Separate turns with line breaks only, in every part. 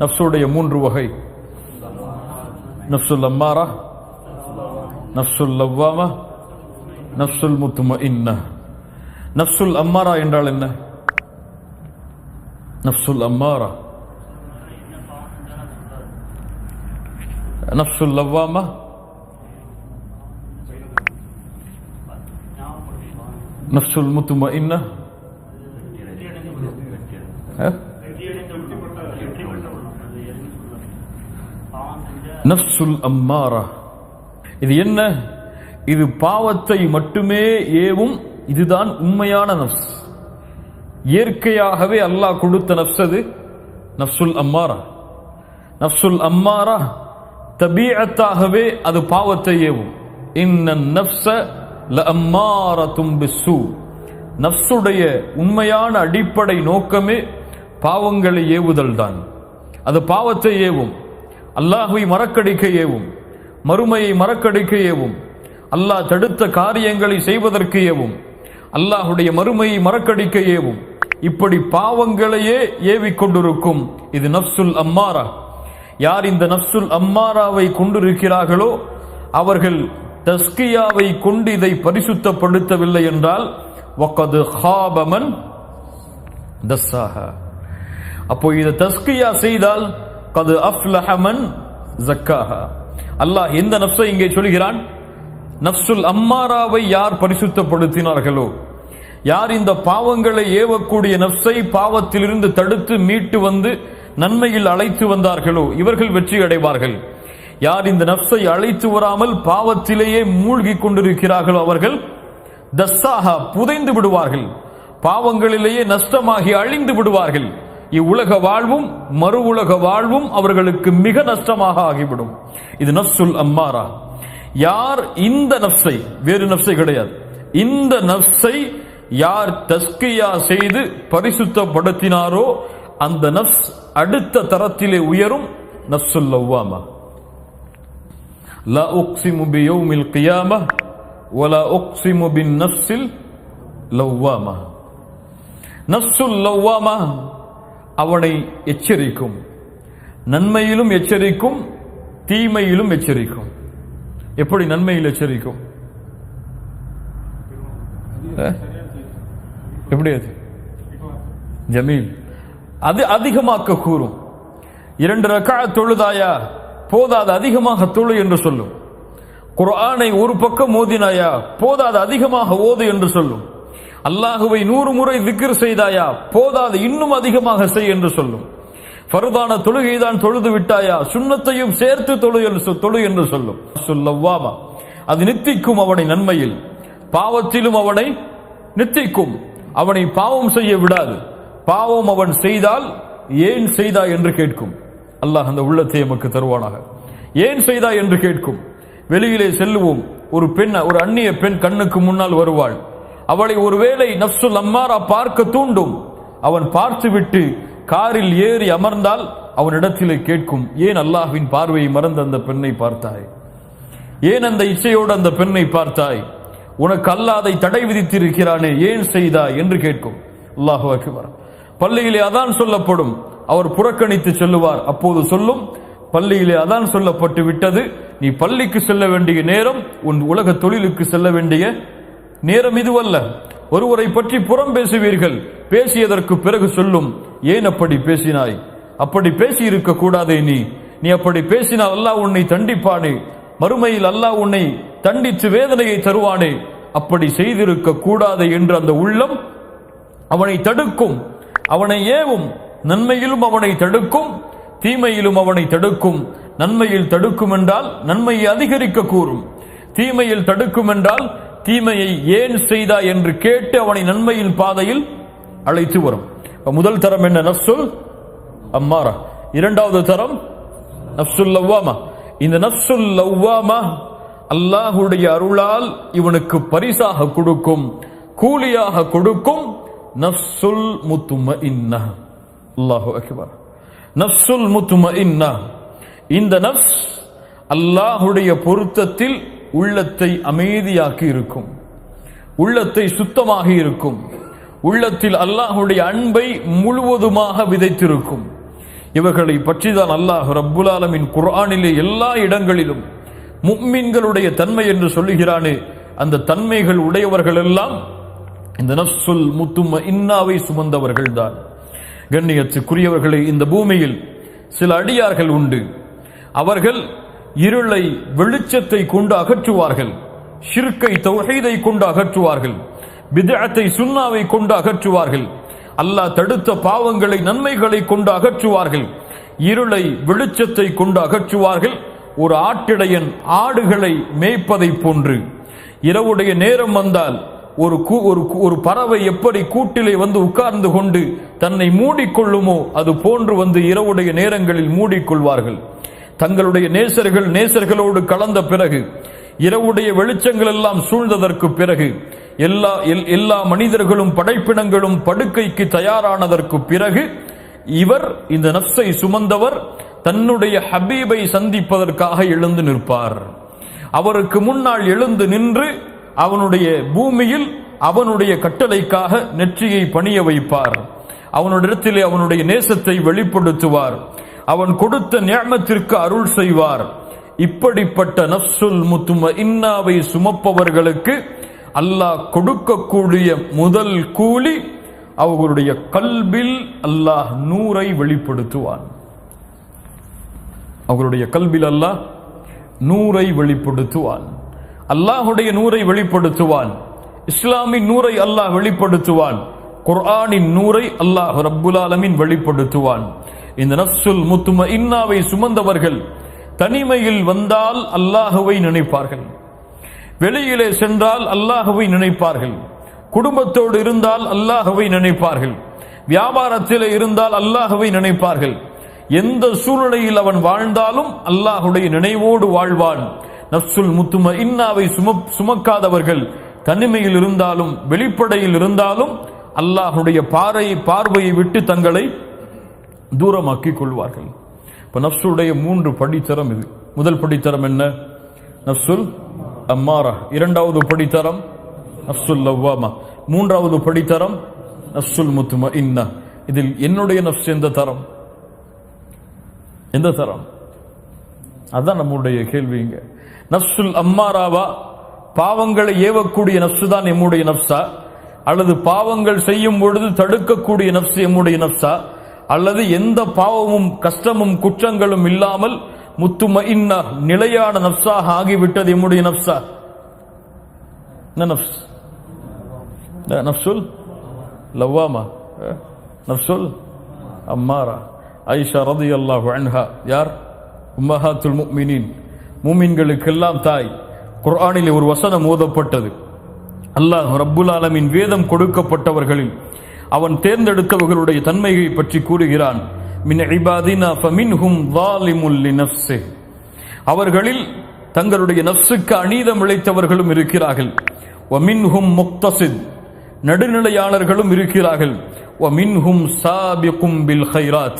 நஃப்ஸுடைய மூன்று வகை. நஃப்சுல் அம்மாரா நஃப்சுல் லவ்வாமா நஃப்சுல் முத்தும இன்ன நஃப்சுல் அம்மாரா என்றால் என்ன? நஃப்சுல் அம்மாரா நஃப்சுல் லவ்வாமா நஃப்சுல் முத்தும இன்ன நஃப்சுல் அம்மாரா. இது என்ன? இது பாவத்தை மட்டுமே ஏவும் இதுதான் உண்மையான நஃப்ஸ். இயற்கையாகவே அல்லாஹ் கொடுத்த நஃப்ஸ் அது. நஃப்சுல் அம்மாரா. நஃப்சுல் அம்மாரா தபீஅத்தாகவே அது பாவத்தை ஏவும். இன்ன நஃப்ஸ ல அம்மாரத்தும் பிஸ்ஸூ. நஃப்ஸுடைய உண்மையான அடிப்படை நோக்கமே பாவங்களை ஏவுதல் தான். அது பாவத்தை ஏவும். அல்லாஹுவை மறக்கடிக்க ஏவும் மறுமையை மறக்கடிக்க ஏவும் அல்லாஹ் தடுத்த காரியங்களை செய்வதற்கு ஏவும் அல்லாஹுடைய மறுமையை மறக்கடிக்க ஏவும் இப்படி பாவங்களையே ஏவி கொண்டிருக்கும் இது நஃப்சுல் அம்மாரா. யார் இந்த நஃப்சுல் அம்மாராவை கொண்டிருக்கிறார்களோ அவர்கள் தஸ்கியாவை கொண்டு இதை பரிசுத்தப்படுத்தவில்லை என்றால் வக்கது ஹாபமன் தஸ்ஸாஹா. அப்போ இதை தஸ்கியா செய்தால் கது அஃப்லஹமன் ஜக்காஹா அல்லாஹ் எந்த நஃப்ஸை இங்கே சொல்கிறான்? நஃப்சுல் அம்மாராவை யார் பரிசுத்தப்படுத்தினார்களோ? யார் இந்த பாவங்களை ஏவக்கூடிய நஃப்ஸை பாவத்திலிருந்து தடுத்து மீட்டு வந்து நன்மையில் அழைத்து வந்தார்களோ? இவர்கள் வெற்றி அடைவார்கள். யார் இந்த நஃப்ஸை அழைத்து வராமல் பாவத்திலேயே மூழ்கி கொண்டிருக்கிறார்களோ அவர்கள்? தஸ்ஸாஹா புதைந்து விடுவார்கள். பாவங்களிலேயே நஷ்டமாகி அழிந்து விடுவார்கள். இவ்வுலக வாழ்வும் மறு உலக வாழ்வும் அவர்களுக்கு மிக நஷ்டமாக ஆகிவிடும் இது நஃப்சுல் அம்மாரா யார் இந்த நஃப்ஸை வேறு நஃப்ஸை கிடையாது இந்த நஃப்ஸை யார் தஸ்கியா செய்து பரிசுத்தப்படுத்தினாரோ அந்த நஃப்ஸ் அடுத்த தரத்திலே உயரும் நஃப்சுல் லவ்வாமா லா உக்ஸிமு பியௌமில் கியாமah ولا أقسم بالنفس اللوامة நஃப்சுல் லவ்வாமா அவனை எச்சரிக்கும். நன்மையிலும் எச்சரிக்கும் தீமையிலும் எச்சரிக்கும். எப்படி நன்மையில் எச்சரிக்கும்? எப்படி அது? ஜமீல். அது அதிகமாக்க கூறும். இரண்டு ரக்கா தொழுதாயா? போதாது அதிகமாக தொழு என்று சொல்லும். குரானை ஒரு பக்கம் ஓதினாயா போதாது அதிகமாக ஓது என்று சொல்லும். அல்லாஹுவை நூறு முறை விக்கிர் செய்தாயா? போதாது இன்னும் அதிகமாக செய் என்று சொல்லும். ஃபர்தான தொழுகைதான் தொழுது விட்டாயா? சுண்ணத்தையும் சேர்த்து தொழு என்று தொழு என்று சொல்லும். சொல்லவாமா அது நித்திக்கும் அவனை நன்மையில். பாவத்திலும் அவனை நித்திக்கும். அவனை பாவம் செய்ய விடாது. பாவம் அவன் செய்தால் ஏன் செய்தா என்று கேட்கும். அல்லாஹ் அந்த உள்ளத்தை எமக்கு தருவானாக. ஏன் செய்தா என்று கேட்கும். வெளியிலே செல்லுவோம். ஒரு பெண் ஒரு அந்நிய பெண் கண்ணுக்கு முன்னால் வருவாள். அவளை ஒருவேளை நஃப்சுல் அம்மாரா பார்க்க தூண்டும். அவன் பார்த்துவிட்டு காரில் ஏறி அமர்ந்தால் அவனிடத்திலே கேட்கும் ஏன் அல்லாஹ்வின் பார்வையை மறந்து அந்த பெண்ணை பார்த்தாய்? ஏன் அந்த இச்சையோடு அந்த பெண்ணை பார்த்தாய்? உனக்கு அல்லாதை தடை விதித்திருக்கிறானே ஏன் செய்தாய் என்று கேட்கும். அல்லாஹு அக்பர். பள்ளியிலே அதான் சொல்லப்படும். அவர் புறக்கணித்து செல்லுவார். அப்போது சொல்லும் பள்ளியிலே அதான் சொல்லப்பட்டு விட்டது. நீ பள்ளிக்கு செல்ல வேண்டிய நேரம் உன் உலக தொழிலுக்கு செல்ல வேண்டிய நேரம் இதுவல்ல. ஒருவரை பற்றி புறம் பேசுவீர்கள். பேசியதற்கு பிறகு சொல்லும் ஏன் அப்படி பேசினாய்? அப்படி பேசி இருக்க கூடாதே நீ. நீ அப்படி பேசினால் அல்லாஹ் உன்னை தண்டிப்பானே. மறுமையில் அல்லாஹ் உன்னை தண்டித்து வேதனையை தருவானே. அப்படி செய்திருக்க கூடாது என்று அந்த உள்ளம் அவனை தடுக்கும். அவனை ஏவும். நன்மையிலும் அவனை தடுக்கும். தீமையிலும் அவனை தடுக்கும். நன்மையில் தடுக்கும் என்றால் நன்மையை அதிகரிக்க கூறும். தீமையில் தடுக்கும் என்றால் தீமையை ஏன் செய்தா என்று கேட்டு அவனை நன்மையின் பாதையில் அழைத்து வரும். முதல் தரம் என்ன? நப்சுல் அம்மாரா. இரண்டாவது தரம் நப்சுல் லவ்வாமா. இந்த நப்சுல் லவ்வாமா அல்லாஹுடைய அருளால் இவனுக்கு பரிசாக கொடுக்கும் கூலியாக கொடுக்கும் நப்சுல் முத்தும இன்ன அல்லாஹு அக்பர். நப்சுல் முத்தும இந்த நப்ஸ் அல்லாஹுடைய பொருத்தத்தில் உள்ளத்தை அமைதியாக்கி இருக்கும் உள்ளத்தை சுத்தமாக இருக்கும். உள்ளத்தில் அல்லாஹுடைய அன்பை முழுவதுமாக விதைத்திருக்கும். இவர்களை பற்றிதான் அல்லாஹ் ரப்புலாலமின் ஆலமின் எல்லா இடங்களிலும் முக்மீன்களுடைய தன்மை என்று சொல்லுகிறானே அந்த தன்மைகள் உடையவர்கள் எல்லாம் இந்த நஃப்சுல் முத்தும இன்னாவை சுமந்தவர்கள் தான் கண்ணியத்துக்குரியவர்களை இந்த பூமியில் சில அடியார்கள் உண்டு. அவர்கள் இருளை வெளிச்சத்தை கொண்டு அகற்றுவார்கள். ஷிர்கை தௌஹீதை கொண்டு அகற்றுவார்கள். பிதஅத்தை சுன்னாவை கொண்டு அகற்றுவார்கள். அல்லாஹ் தடுத்த பாவங்களை நன்மைகளை கொண்டு அகற்றுவார்கள். இருளை வெளிச்சத்தை கொண்டு அகற்றுவார்கள். ஒரு ஆட்டிடையன் ஆடுகளை மேய்ப்பதை போன்று. இரவுடைய நேரம் வந்தால் ஒரு கூ- ஒரு ஒரு பறவை எப்படி கூட்டிலே வந்து உட்கார்ந்து கொண்டு தன்னை மூடிக்கொள்ளுமோ அது போன்று வந்து இரவுடைய நேரங்களில் மூடிக்கொள்வார்கள். தங்களுடைய நேசர்கள் நேசர்களோடு கலந்த பிறகு இரவுடைய வெளிச்சங்கள் எல்லாம் சூழ்ந்ததற்கு பிறகு எல்லா எல்- எல்லா மனிதர்களும் படைப்பினங்களும் படுக்கைக்கு தயாரானதற்கு பிறகு இவர் இந்த நப்சை சுமந்தவர் தன்னுடைய ஹபீபை சந்திப்பதற்காக எழுந்து நிற்பார். அவருக்கு முன்னால் எழுந்து நின்று அவனுடைய பூமியில் அவனுடைய கட்டளைக்காக நெற்றியை பணிய வைப்பார். அவனுடைய இடத்திலே அவனுடைய நேசத்தை வெளிப்படுத்துவார். அவன் கொடுத்த ஞானத்திற்கு அருள் செய்வார். இப்படிப்பட்ட நப்சுல் முத்தும இன்னாவை சுமப்பவர்களுக்கு அல்லாஹ் கொடுக்கக்கூடிய முதல் கூலி அவர்களுடைய கல்பில் அல்லாஹ் நூரை வெளிப்படுத்துவான். அவர்களுடைய கல்பில் அல்லாஹ் நூரை வெளிப்படுத்துவான். அல்லாஹுடைய நூரை வெளிப்படுத்துவான். இஸ்லாமின் நூரை அல்லாஹ் வெளிப்படுத்துவான். குர்ஆனின் நூரை அல்லாஹ் ரப்புல் ஆலமின் வெளிப்படுத்துவான். இந்த நஃப்சுல் முத்தும இன்னாவை சுமந்தவர்கள் தனிமையில் வந்தால் அல்லாஹுவை நினைப்பார்கள். வெளியிலே சென்றால் அல்லாஹுவை நினைப்பார்கள். குடும்பத்தோடு இருந்தால் அல்லாஹுவை நினைப்பார்கள். வியாபாரத்தில் இருந்தால் அல்லாஹுவை நினைப்பார்கள். எந்த சூழ்நிலையில் அவன் வாழ்ந்தாலும் அல்லாஹுடைய நினைவோடு வாழ்வான். நஃப்சுல் முத்தும இன்னாவை சும சுமக்காதவர்கள் தனிமையில் இருந்தாலும் வெளிப்படையில் இருந்தாலும் அல்லாஹுடைய பாறை பார்வையை விட்டு தங்களை தூரமாக்கிக் கொள்வார்கள் இப்போ நஃப்சுடைய மூன்று படித்தரம் இது. முதல் படித்தரம் என்ன? நஃப்சுல் அம்மாரா. இரண்டாவது படித்தரம் நஃப்சுல் லவ்வாமா. மூன்றாவது படித்தரம் நஃப்சுல் முத்தும இன்னா இதில் என்னுடைய நஃப்ஸ் எந்த தரம்? எந்த தரம்? அதுதான் நம்முடைய கேள்விங்க நஃப்சுல் அம்மாராவா? பாவங்களை ஏவக்கூடிய நஃப்சு தான் எம்முடைய நஃப்ஸா அல்லது பாவங்கள் செய்யும் பொழுது தடுக்கக்கூடிய நஃப்ஸ் எம்முடைய நஃப்ஸா அல்லது எந்த பாவமும் கஷ்டமும் குற்றங்களும் இல்லாமல் முத்தும நிலையான நப்சாக ஆகிவிட்டது எம்முடைய நப்சா. என்ன நஃப்ஸ் அஹ், நஃப்சுல் லவ்வாமா? நப்சுல்? அம்மாரா? ஐஷா ரதி அல்லாஹு அன்ஹா. யார்? உம்மஹாத்துல் முக்மினின். மூமின்களுக்கெல்லாம் தாய். குர்ஆனிலே ஒரு வசனம் ஓதப்பட்டது. அல்லாஹ் ரப்புல் ஆலமின் வேதம் கொடுக்கப்பட்டவர்களில் அவன் தேர்ந்தெடுத்தவர்களுடைய தன்மையை பற்றி கூறுகிறான். மின் அவர்களில் தங்களுடைய நஃப்ஸுக்கு அநீதம் இழைத்தவர்களும் இருக்கிறார்கள். ஒமின்ஹும் முக்தசித். நடுநிலையாளர்களும் இருக்கிறார்கள். ஒமின்ஹும் சாபிக்கும் பில் ஹைராத்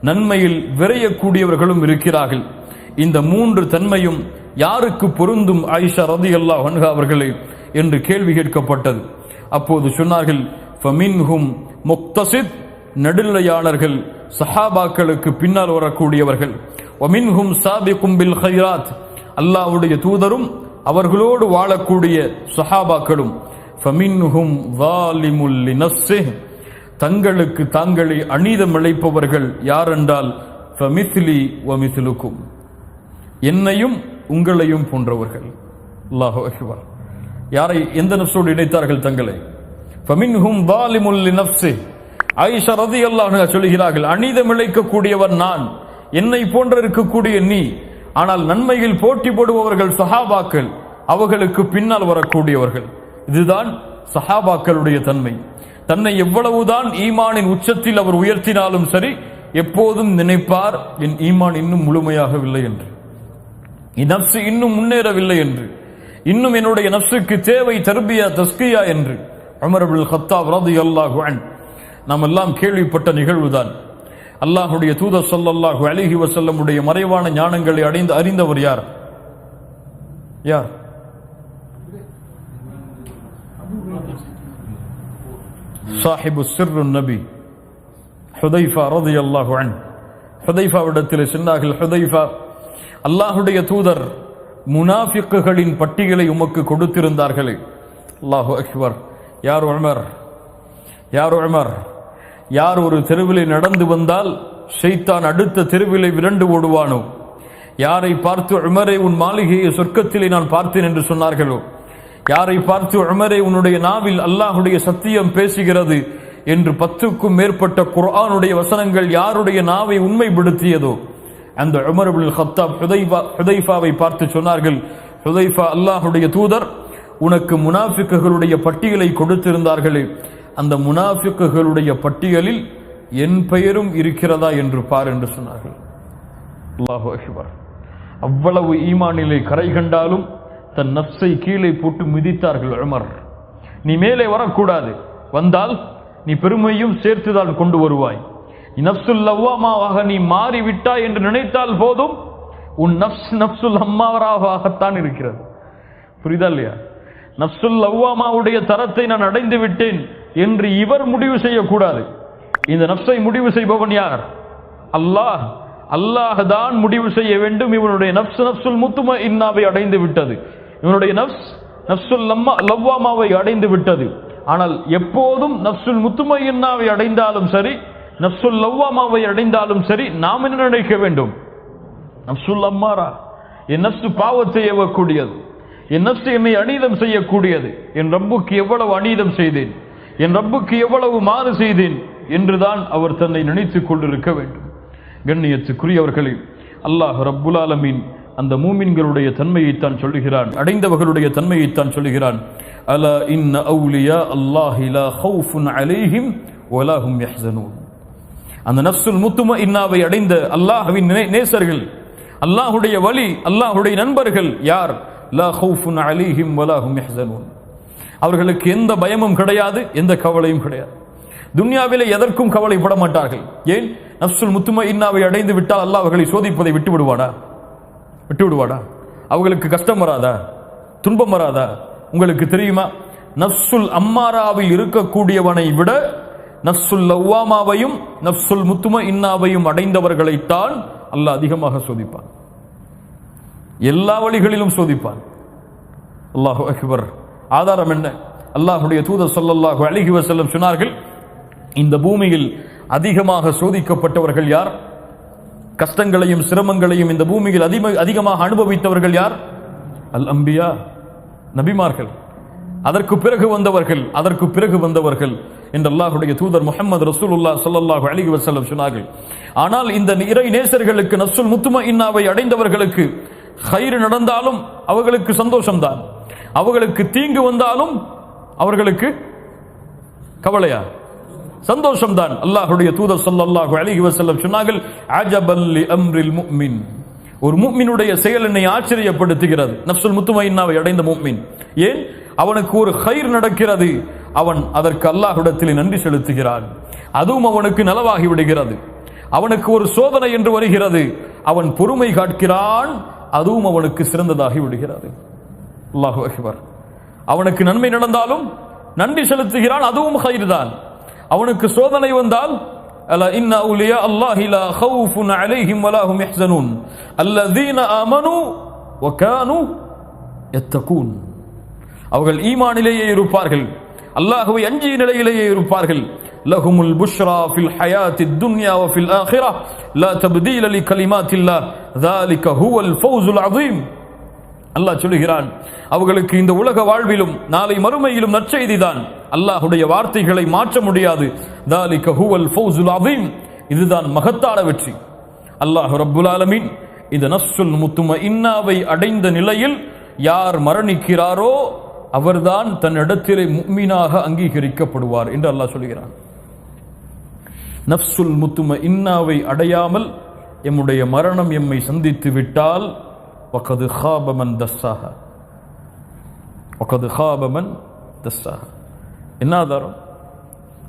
நன்மையில் விரையக்கூடியவர்களும் இருக்கிறார்கள். இந்த மூன்று தன்மையும் யாருக்கு பொருந்தும்? ஆயிஷா ரதி அல்லாஹ் அவர்களே என்று கேள்வி கேட்கப்பட்டது. அப்போது சொன்னார்கள் ஃபமின்ஹும் முக்தசித் நடுநிலையாளர்கள் சஹாபாக்களுக்கு பின்னால் வரக்கூடியவர்கள் ஒமின்ஹும் சாபி கும்பில் ஹைராத் அல்லாவுடைய தூதரும் அவர்களோடு வாழக்கூடிய சஹாபாக்களும் ஃபமின்ஹும் வாலிமுல் லினஃப்ஸிஹ் தங்களுக்கு தாங்களே அநீதம் இழைப்பவர்கள் யாரென்றால் ஃபமிஸ்லி ஒமிசிலுக்கும் என்னையும் உங்களையும் போன்றவர்கள் அல்லாஹ் யாரை எந்த நஃப்ஸோடு இணைத்தார்கள் தங்களை ஃபமின்ஹும் வாலிமுல் லினஃப்ஸிஹ் ஆயிஷா ரதியல்லாஹு அன்ஹா சொல்கிறார்கள் அநீதம் இழைக்கக்கூடியவன் நான். என்னை போன்ற இருக்கக்கூடிய நீ. ஆனால் நன்மையில் போட்டி போடுபவர்கள் சஹாபாக்கள் அவர்களுக்கு பின்னால் வரக்கூடியவர்கள். இதுதான் சஹாபாக்களுடைய தன்மை. தன்னை எவ்வளவுதான் ஈமானின் உச்சத்தில் அவர் உயர்த்தினாலும் சரி எப்போதும் நினைப்பார் என் ஈமான் இன்னும் முழுமையாகவில்லை என்று. என் நப்சு இன்னும் முன்னேறவில்லை என்று. இன்னும் என்னுடைய நப்சுக்கு தேவை தர்பியா தஸ்கியா என்று. உமர் அப்துல் ஹத்தாப் அல்லாஹு அன் நாம் எல்லாம் கேள்விப்பட்ட நிகழ்வுதான். அல்லாஹுடைய தூதர் சொல்லல்லாஹு அலிஹி வசல்லமுடைய மறைவான ஞானங்களை அடைந்து அறிந்தவர் யார்? யார்? சாஹிபு சிர்ரு நபி ஹுதைஃபா ரலியல்லாஹு அன் ஹுதைஃபாவிடத்தில் சொன்னார்கள் ஹுதைஃபா. அல்லாஹுடைய தூதர் முனாஃபிக்குகளின் பட்டியலை உமக்கு கொடுத்திருந்தார்களே. அல்லாஹு அக்பர். யார் உமர்? யார் உமர்? யார் ஒரு தெருவிலை நடந்து வந்தால் ஷைத்தான் அடுத்த தெருவிலே விரண்டு ஓடுவானோ? யாரை பார்த்து உமரை உன் மாளிகையை சொர்க்கத்திலே நான் பார்த்தேன் என்று சொன்னார்களோ? யாரை பார்த்து உமரை உன்னுடைய நாவில் அல்லாஹுடைய சத்தியம் பேசுகிறது என்று பத்துக்கும் மேற்பட்ட குர்ஆனுடைய வசனங்கள் யாருடைய நாவை உண்மைப்படுத்தியதோ? அந்த உமர் அபுல் ஹத்தாப் ஹுதைஃபா ஹுதைஃபாவை பார்த்து சொன்னார்கள் ஹுதைஃபா அல்லாஹுடைய தூதர் உனக்கு முனாஃபிக்குகளுடைய பட்டியலை கொடுத்திருந்தார்களே அந்த முனாஃபிக்குகளுடைய பட்டியலில் என் பெயரும் இருக்கிறதா என்று பார் என்று சொன்னார்கள். அல்லாஹு அக்பர். அவ்வளவு ஈமானிலே கரை கண்டாலும் தன் நப்சை கீழே போட்டு மிதித்தார்கள் உமர். நீ மேலே வரக்கூடாது. வந்தால் நீ பெருமையும் சேர்த்துதான் கொண்டு வருவாய். நப்சுல் லவ்வாமாவாக நீ மாறிவிட்டாய் என்று நினைத்தால் போதும் உன் நப்ஸ் நப்சுல் அம்மாவராகத்தான் இருக்கிறது. புரிதா இல்லையா? நப்சுல் லவ்வாமாவுடைய தரத்தை நான் அடைந்து விட்டேன் என்று இவர் முடிவு செய்யக்கூடாது. இந்த நப்சை முடிவு செய்பவன் யார்? அல்லாஹ். அல்லாஹ் தான் முடிவு செய்ய வேண்டும். இவனுடைய நப்சு நப்சுல் முத்தும இன்னாவை அடைந்து விட்டது. இவனுடைய நப்ஸ் நப்சுல் லம்மா லவ்வாமாவை அடைந்து விட்டது. ஆனால் எப்போதும் நப்சுல் முத்தும இன்னாவை அடைந்தாலும் சரி நப்சுல் லவ்வாமாவை அடைந்தாலும் சரி நாம் என்ன நினைக்க வேண்டும்? நப்சுல் அம்மாரா என் நப்சு பாவத்தை ஏவக்கூடியது. என் நப்சு என்னை அநீதம் செய்யக்கூடியது. என் ரப்புக்கு எவ்வளவு அநீதம் செய்தேன். என் ரப்புக்கு எவ்வளவு மாறு செய்தேன் என்றுதான் அவர் தன்னை நினைத்துக் கொண்டிருக்க வேண்டும். கண்ணியத்துக்குரியவர்களே அல்லாஹ் ரப்புல் ஆலமீன் அந்த மூமின்களுடைய தன்மையைத்தான் சொல்லுகிறான். அடைந்தவர்களுடைய தன்மையைத்தான் சொல்லுகிறான். அல இன்ன அவுலியா அல்லாஹி ஹவுஃபுன் அலைஹிம் வலாஹும் யஹ்சனூன். அந்த நஃப்சுல் முத்தும இன்னாவை அடைந்த அல்லாஹுவின் நேசர்கள் அல்லாஹுடைய வழி அல்லாஹுடைய நண்பர்கள் யார்? லா ஹவுஃபுன் அலைஹிம் வலாஹும் யஹ்சனூன். அவர்களுக்கு எந்த பயமும் கிடையாது எந்த கவலையும் கிடையாது. துன்யாவிலே எதற்கும் கவலைப்பட மாட்டார்கள். ஏன்? நப்சுல் முத்தும இன்னாவை அடைந்து விட்டால் அல்லாஹ் அவர்களை சோதிப்பதை விட்டு விடுவாடா விட்டு விடுவாடா அவர்களுக்கு கஷ்டம் வராதா? துன்பம் வராதா? உங்களுக்கு தெரியுமா? நப்சுல் அம்மாராவில் இருக்கக்கூடியவனை விட நப்சுல் லவ்வாமாவையும் நப்சுல் முத்தும இன்னாவையும் அடைந்தவர்களைத்தான் அல்லாஹ் அதிகமாக சோதிப்பான். எல்லா வழிகளிலும் சோதிப்பான். அல்லாஹு அக்பர். ஆதாரம் என்ன? அல்லாஹுடைய தூதர் சொல்லல்லாஹு அழகி வசல்லம் சொன்னார்கள் இந்த பூமியில் அதிகமாக சோதிக்கப்பட்டவர்கள் யார்? கஷ்டங்களையும் சிரமங்களையும் இந்த பூமியில் அதிக அதிகமாக அனுபவித்தவர்கள் யார்? அல் அம்பியா நபிமார்கள். அதற்கு பிறகு வந்தவர்கள் அதற்கு பிறகு வந்தவர்கள் என்று அல்லாஹுடைய தூதர் முகமது ரசூலுல்லா சல்லாஹு அலிஹி வசல்லம் சொன்னார்கள். ஆனால் இந்த இறை நேசர்களுக்கு நசுல் முத்தும இன்னாவை அடைந்தவர்களுக்கு ஹைர் நடந்தாலும் அவர்களுக்கு சந்தோஷம்தான். அவர்களுக்கு தீங்கு வந்தாலும் அவர்களுக்கு கவலையா? சந்தோஷம்தான். அல்லாஹுடைய தூதர் ஸல்லல்லாஹு அழகி வசல்லம் சொன்னார்கள் அஜபல் அம்ரில் முக்மின் ஒரு முக்மினுடைய செயல் என்னை ஆச்சரியப்படுத்துகிறது. நப்சுல் முத்துமைன்னாவை அடைந்த முஃமின். ஏன்? அவனுக்கு ஒரு ஹைர் நடக்கிறது. அவன் அதற்கு அல்லாஹுடத்தில் நன்றி செலுத்துகிறான். அதுவும் அவனுக்கு நலவாகி விடுகிறது அவனுக்கு ஒரு சோதனை என்று வருகிறது. அவன் பொறுமை காட்கிறான். அதுவும் அவனுக்கு சிறந்ததாகி விடுகிறது. அல்லாஹு அக்பர். அவனுக்கு நன்மை நடந்தாலும் நன்றி செலுத்துகிறான் அதுவும் ஹயிர் தான் அவனுக்கு சோதனை வந்தால் அல இன்ன அவுலியா அல்லாஹி லா ஹவுஃபுன் அலைஹிம் வலா ஹும் யஹ்சனூன். அல்லதீன அமனு வ கானு அவர்கள் ஈமானிலேயே இருப்பார்கள் அல்லாஹுவை அஞ்சிய நிலையிலேயே இருப்பார்கள். لهم البشرى في الحياة الدنيا وفي الآخرة لا تبديل لكلمات الله ذلك هو الفوز العظيم அல்லாஹ் சொல்லுகிறான் அவர்களுக்கு இந்த உலக வாழ்விலும் நாளை மறுமையிலும் நற்செய்திதான் அல்லாஹுடைய வார்த்தைகளை மாற்ற முடியாது தாலிக ஹுவல் ஃபௌசுல் இதுதான் மகத்தான வெற்றி அல்லாஹ் ரப்புல் ஆலமீன் இந்த நஸ்ருல் முத்தும இன்னாவை அடைந்த நிலையில் யார் மரணிக்கிறாரோ அவர்தான் தன் இடத்திலே முக்மீனாக அங்கீகரிக்கப்படுவார் என்று அல்லாஹ் சொல்கிறான் நப்சுல் முத்தும இன்னாவை அடையாமல் எம்முடைய மரணம் எம்மை சந்தித்து விட்டால் ஒக்கது ஹாபமன் தஸ்ஸாக ஒக்கது ஹாபமன் தஸ்ஸாக என்ன ஆதாரம்?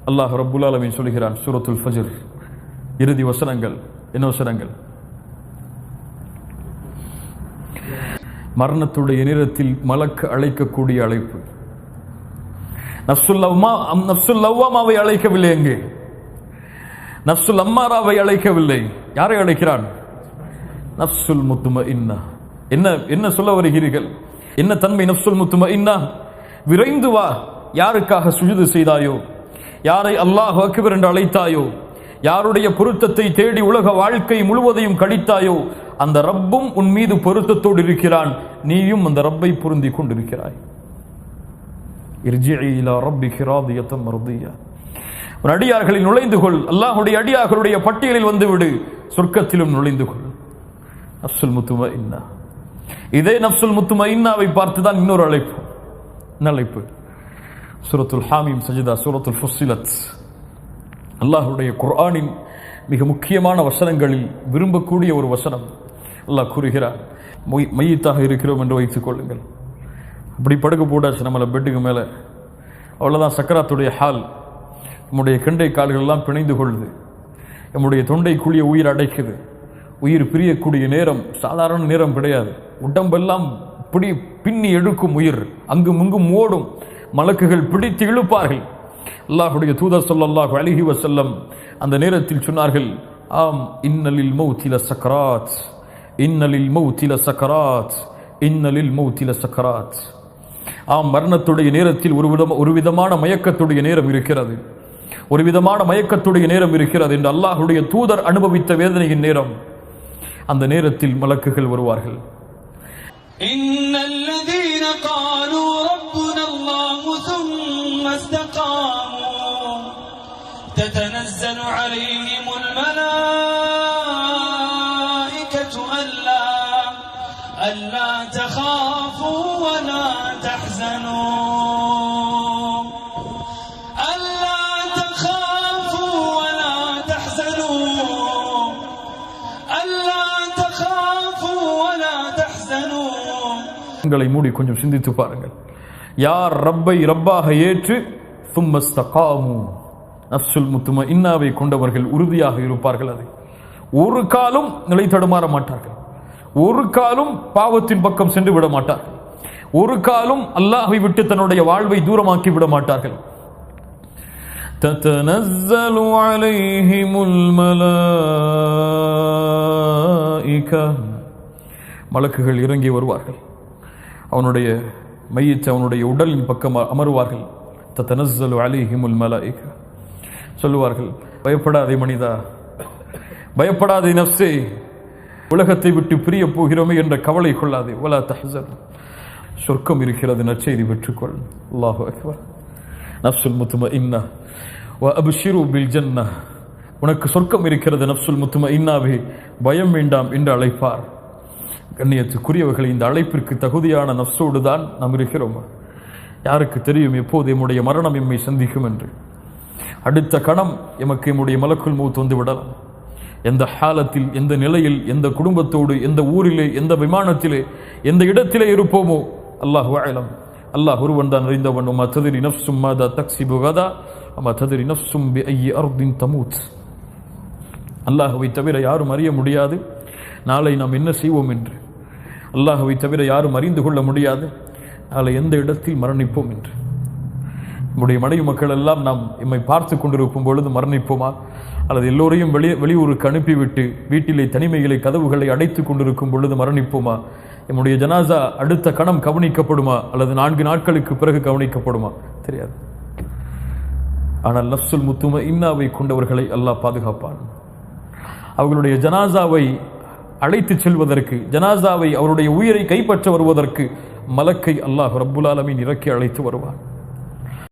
அல்லாஹ் ரபுல் அலமின் சொல்கிறான் சூரத்துல் ஃபஜிர். இறுதி வசனங்கள். என்ன வசனங்கள்? மரணத்துடைய நேரத்தில் மலக்கு அழைக்கக்கூடிய அழைப்பு. நப்சுல்லவ்மா நப்சுல்லவ்வாமாவை அழைக்கவில்லை எங்கே நப்சுல் அம்மாராவை அழைக்கவில்லை. யாரை அழைக்கிறான்? நஃப்சுல் முத்தும இன்னா என்ன என்ன சொல்ல வருகிறீர்கள்? என்ன தன்மை நஃப்சுல் முத்தும இன்னா விரைந்து வா. யாருக்காக சுஜுது செய்தாயோ? யாரை அல்லாஹ் அக்பர் என்று அழைத்தாயோ? யாருடைய பொருத்தத்தை தேடி உலக வாழ்க்கை முழுவதையும் கழித்தாயோ அந்த ரப்பும் உன் மீது பொருத்தத்தோடு இருக்கிறான். நீயும் அந்த ரப்பை பொருந்திக் கொண்டிருக்கிறாய். இர்ஜிஇ இலா ரப்பிகி ராதியத்தம் மர்தியா. உன் அடியார்களில் நுழைந்து கொள். அல்லாஹுடைய அடியார்களுடைய பட்டியலில் வந்துவிடு. சொர்க்கத்திலும் நுழைந்து கொள். நப்சுல் முத்தும இன்னா இதே நப்சுல் முத்தும இன்னாவை பார்த்து தான் இன்னொரு அழைப்பு. என்ன அழைப்பு? சூரத்துல் ஹாமிம் சஜிதா சூரத்துல் ஃபுஸ்ஸிலத். அல்லாஹுடைய குர்ஆனின் மிக முக்கியமான வசனங்களில் விரும்பக்கூடிய ஒரு வசனம். அல்லாஹ் கூறுகிறார் மொய்- மையத்தாக இருக்கிறோம் என்று வைத்துக் கொள்ளுங்கள். அப்படி படுக்க போட்டாச்சு நம்மளை பெட்டுக்கு மேலே. அவ்வளோதான் சக்கராத்துடைய ஹால். நம்முடைய கெண்டை கால்கள் எல்லாம் பிணைந்து கொள்ளுது. நம்முடைய தொண்டை குழிய உயிர் அடைக்குது. உயிர் பிரியக்கூடிய நேரம் சாதாரண நேரம் கிடையாது. உடம்பெல்லாம் பிடி பின்னி எடுக்கும் உயிர். அங்கும் இங்கும் ஓடும். மலக்குகள் பிடித்து இழுப்பார்கள். அல்லாஹுடைய தூதர் ஸல்லல்லாஹு அலைஹி வசல்லம் அந்த நேரத்தில் சொன்னார்கள் ஆம் இன்னலில் மௌத்தில சக்கராத். இன்னலில் மௌத்தில சக்கராத். இன்னலில் மௌத்தில சக்கராத். ஆம் மரணத்துடைய நேரத்தில் ஒரு விதம் ஒரு விதமான மயக்கத்துடைய நேரம் இருக்கிறது. ஒரு விதமான மயக்கத்துடைய நேரம் இருக்கிறது என்று அல்லாஹ்வுடைய தூதர் அனுபவித்த வேதனையின் நேரம் அந்த நேரத்தில் மலக்குகள் வருவார்கள்
إن الذين قالوا ربنا الله ثم استقاموا تتنزل عليهم الملائكة ألا ألا تخافوا ولا تحزنوا
உங்களை மூடி கொஞ்சம் சிந்தித்து பாருங்கள் யார் ரப்பை ரப்பாக ஏற்று சும்மஸ்தகாமு நஃப்சுல் முத்தும இன்னாவை கொண்டவர்கள் உறுதியாக இருப்பார்கள் அதை ஒரு காலும் நிலை தடுமாற மாட்டார்கள் ஒரு காலும் பாவத்தின் பக்கம் சென்று விட மாட்டார்கள் ஒரு காலும் அல்லாஹை விட்டு தன்னுடைய வாழ்வை தூரமாக்கி விட மாட்டார்கள் تتنزل عليهم الملائكة மலக்குகள் இறங்கி வருவார்கள் அவனுடைய மையத்தை அவனுடைய உடலின் பக்கம் அமருவார்கள். தத்தனஸ்ஸலு அலைஹிமுல் மலாயிக. சொல்லுவார்கள் பயப்படாதே மனிதா பயப்படாதே நஃப்சே உலகத்தை விட்டு பிரிய போகிறோமே என்ற கவலை கொள்ளாதே. வலா தஹ்சன் சொர்க்கம் இருக்கிறது நற்செய்தி பெற்றுக்கொள். அல்லாஹு அக்பர். நஃப்சுல் முத்தும இன்னா வ அபிஷிரு பில் ஜன்னா உனக்கு சொர்க்கம் இருக்கிறது நஃப்சுல் முத்தும இன்னாவே பயம் வேண்டாம் என்று அழைப்பார். கண்ணியத்துக்குரியவர்கள் இந்த அழைப்பிற்கு தகுதியான நஃப்ஸோடு தான் நாம் இருக்கிறோம் யாருக்கு தெரியும் எப்போது எம்முடைய மரணம் எம்மை சந்திக்கும் என்று. அடுத்த கணம் எமக்கு எம்முடைய மலக்குள் மூத்து வந்து விடலாம் எந்த ஹாலத்தில் எந்த நிலையில் எந்த குடும்பத்தோடு எந்த ஊரிலே எந்த விமானத்திலே எந்த இடத்திலே இருப்போமோ? அல்லாஹ் வாழலாம் அல்லாஹ் ஒருவன் தான் அறிந்தவன். உமா ததிரி நஃப்சும் மாதா தக்சி புகாதா அம்மா ததிரி நஃப்சும் பி ஐ அர்தின் தமூத். அல்லாஹுவை தவிர யாரும் அறிய முடியாது. நாளை நாம் என்ன செய்வோம் என்று. அல்லாஹுவை தவிர யாரும் அறிந்து கொள்ள முடியாது. அதில் எந்த இடத்தில் மரணிப்போம் என்று. நம்முடைய மனைவி மக்கள் எல்லாம் நாம் எம்மை பார்த்து கொண்டிருக்கும் பொழுது மரணிப்போமா? அல்லது எல்லோரையும் வெளி வெளியூருக்கு அனுப்பிவிட்டு வீட்டிலே தனிமைகளை கதவுகளை அடைத்து கொண்டிருக்கும் பொழுது மரணிப்போமா? நம்முடைய ஜனாசா அடுத்த கணம் கவனிக்கப்படுமா? அல்லது நான்கு நாட்களுக்கு பிறகு கவனிக்கப்படுமா? தெரியாது. ஆனால் நஃப்சுல் முத்தும இன்னாவை கொண்டவர்களை அல்லாஹ் பாதுகாப்பான். அவர்களுடைய ஜனாசாவை அழைத்து செல்வதற்கு ஜனாசாவை அவருடைய உயிரை கைப்பற்ற வருவதற்கு மலக்கை அல்லாஹ் ரப்புல் ஆலமின் இறக்கி அழைத்து வருவான்.